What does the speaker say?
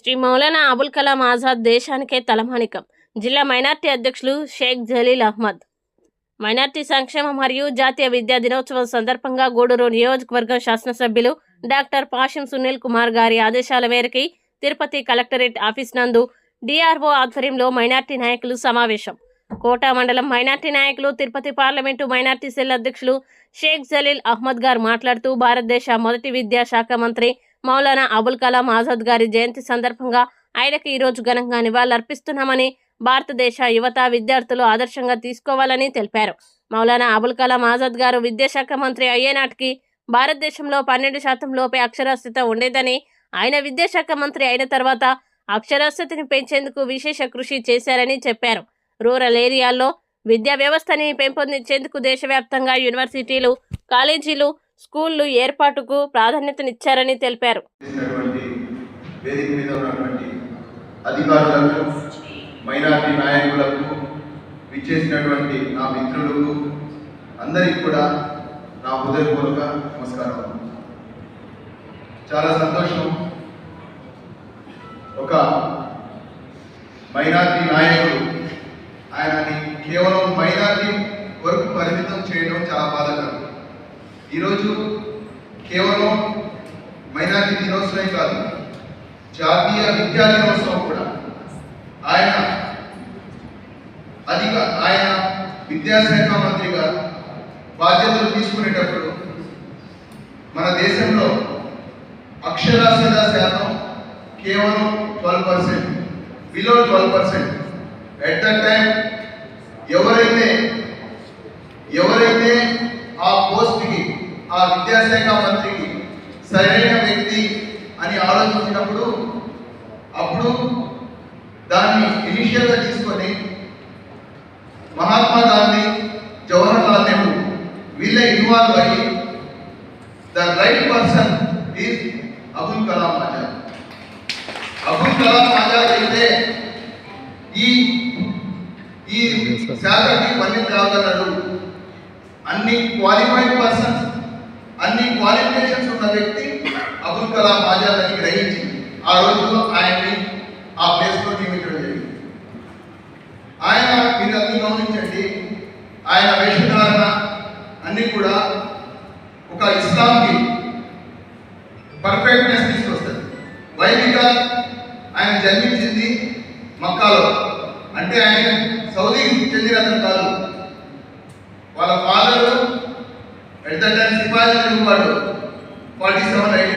శ్రీ మౌలానా అబుల్ కలాం ఆజాద్ దేశానికే తలమానికం. జిల్లా మైనార్టీ అధ్యక్షులు షేక్ జలీల్ అహ్మద్. మైనార్టీ సంక్షేమ మరియు జాతీయ విద్యా దినోత్సవం సందర్భంగా గూడూరు నియోజకవర్గం శాసనసభ్యులు డాక్టర్ పాషం సునీల్ కుమార్ గారి ఆదేశాల మేరకి తిరుపతి కలెక్టరేట్ ఆఫీస్ నందు డిఆర్ఓ ఆధ్వర్యంలో మైనార్టీ నాయకులు సమావేశం. కోటా మండలం మైనార్టీ నాయకులు తిరుపతి పార్లమెంటు మైనార్టీ సెల్ అధ్యక్షులు షేక్ జలీల్ అహ్మద్ గారు మాట్లాడుతూ భారతదేశ మొదటి విద్యాశాఖ మంత్రి మౌలానా అబుల్ కలాం ఆజాద్ గారి జయంతి సందర్భంగా ఆయనకు ఈరోజు ఘనంగా నివాళులర్పిస్తున్నామని భారతదేశ యువత విద్యార్థులు ఆదర్శంగా తీసుకోవాలని తెలిపారు. మౌలానా అబుల్ కలాం ఆజాద్ గారు విద్యాశాఖ మంత్రి అయ్యే నాటికి భారతదేశంలో పన్నెండు శాతం లోపే అక్షరాస్యత ఉండేదని ఆయన విద్యాశాఖ మంత్రి అయిన తర్వాత అక్షరాస్యతని పెంచేందుకు విశేష కృషి చేశారని చెప్పారు. రూరల్ ఏరియాల్లో విద్యా వ్యవస్థని పెంపొందించేందుకు దేశవ్యాప్తంగా యూనివర్సిటీలు కాలేజీలు స్కూళ్ళు ఏర్పాటుకు ప్రాధాన్యతనిచ్చారని తెలిపారు. అధికారులకు మైనార్టీ నాయకులకు విచ్చేసినటువంటి నా మిత్రులకు అందరికీ కూడా నా హృదయపూర్వక నమస్కారం. చాలా సంతోషం. ఒక మైనార్టీ నాయకుడు ఆయనని కేవలం మైనార్టీ వరకు పరిమితం చేయడం చాలా బాధాకరం. ఈరోజు కేవలం మైనార్టీ దినోత్సవం కాదు జాతీయ విద్యా దినోత్సవం కూడా. ఆయన అధిక ఆయన విద్యాశాఖ మంత్రిగా బాధ్యతలు తీసుకునేటప్పుడు మన దేశంలో అక్షరాస్యత శాతం కేవలం twelve percent below twelve percent. At the time ఎవరైతే ఎవరైతే ఆ విద్యాశాఖ మంత్రికి సరైన వ్యక్తి అని ఆలోచించినప్పుడు అప్పుడు దాన్ని ఇనిషియల్గా తీసుకొని మహాత్మా గాంధీ జవహర్ లాల్ నెహ్రూ వీళ్ళే ఇన్వాల్వ్ అయ్యి the right person is Abul Kalam Azad. Abul Kalam Azad అయితే ఈ ఈ శాఖకి పని రాగలడు అన్ని క్వాలిఫైడ్ పర్సన్స్ అన్ని క్వాలిఫికేషన్స్ ఉన్న వ్యక్తి అబుల్ కలాం ఆజాద్ అని గ్రహించి ఆ రోజుల్లో ఆయన్ని ఆ ప్లేస్లో నియమించడం జరిగింది. ఆయన మీరు అన్ని గమనించండి ఆయన వేషధారణ అన్ని కూడా ఒక ఇస్లాంకి పర్ఫెక్ట్నెస్ తీసుకొస్తుంది వైదిక ఆయన జన్మించింది మక్కాలో. అంటే ఆయన సౌదీకి చెందిన అతను కాదు. వాళ్ళ ఫాదర్ ఎట్ ద సిపాయి వాడు. Forty seven